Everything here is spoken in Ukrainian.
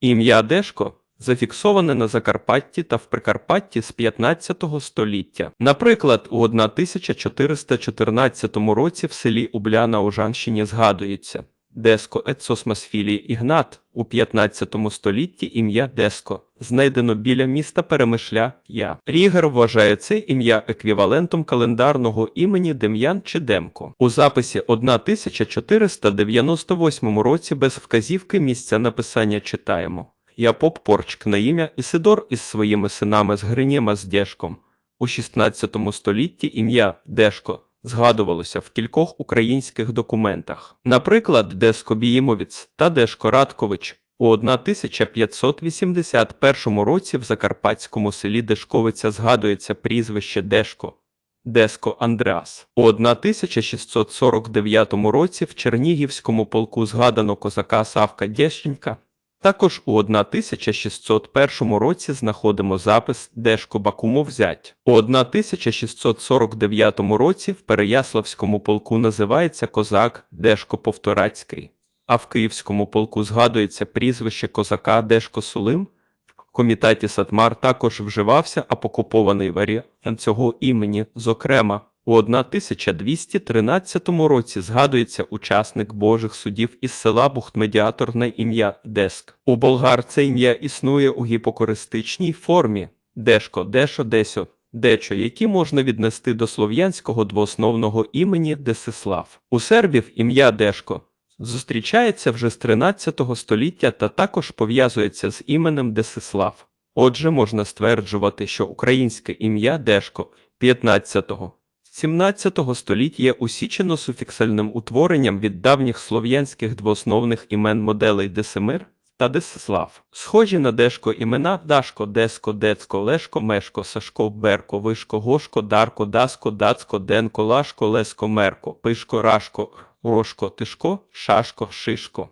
Ім'я Дешко зафіксоване на Закарпатті та в Прикарпатті з 15 століття. Наприклад, у 1414 році в селі Убля на Ужанщині згадується Деско Ецосмасфілій Ігнат у 15 столітті ім'я Деско знайдено біля міста Перемишля. Я Рігер вважає це ім'я еквівалентом календарного імені Дем'ян чи Демко. У записі 1498 році без вказівки місця написання читаємо. Япоп Порчк на ім'я Ісидор із своїми синами з Гриніма з Дешком. У 16 столітті ім'я Дешко згадувалося в кількох українських документах. Наприклад, Деско Біїмовіць та Дешко Радкович. У 1581 році в закарпатському селі Дешковиця згадується прізвище Дешко. Деско Андреас. У 1649 році в Чернігівському полку згадано козака Савка Дєщенка. Також у 1601 році знаходимо запис Дешко Бакумов зять. У 1649 році в Переяславському полку називається козак Дешко Повторацький, а в Київському полку згадується прізвище козака Дешко Сулим. В комітеті Сатмар також вживався апокупований варіант цього імені, зокрема, у 1213 році згадується учасник Божих судів із села Бухтмедіатор на ім'я Деск. У болгар це ім'я існує у гіпокористичній формі Дешко, Дешо, Десьо, Дечо, які можна віднести до слов'янського двоосновного імені Десислав. У сербів ім'я Дешко зустрічається вже з 13 століття та також пов'язується з іменем Десислав. Отже, можна стверджувати, що українське ім'я Дешко 15-го 17 століття є усічено суфіксальним утворенням від давніх слов'янських двоосновних імен моделей Десимир та Десислав. Схожі на Дешко імена Дашко, Деско, Децко, Лешко, Мешко, Сашко, Берко, Вишко, Гошко, Дарко, Даско, Дацко, Денко, Лашко, Леско, Мерко, Пишко, Рашко, Рошко, Тишко, Шашко, Шишко.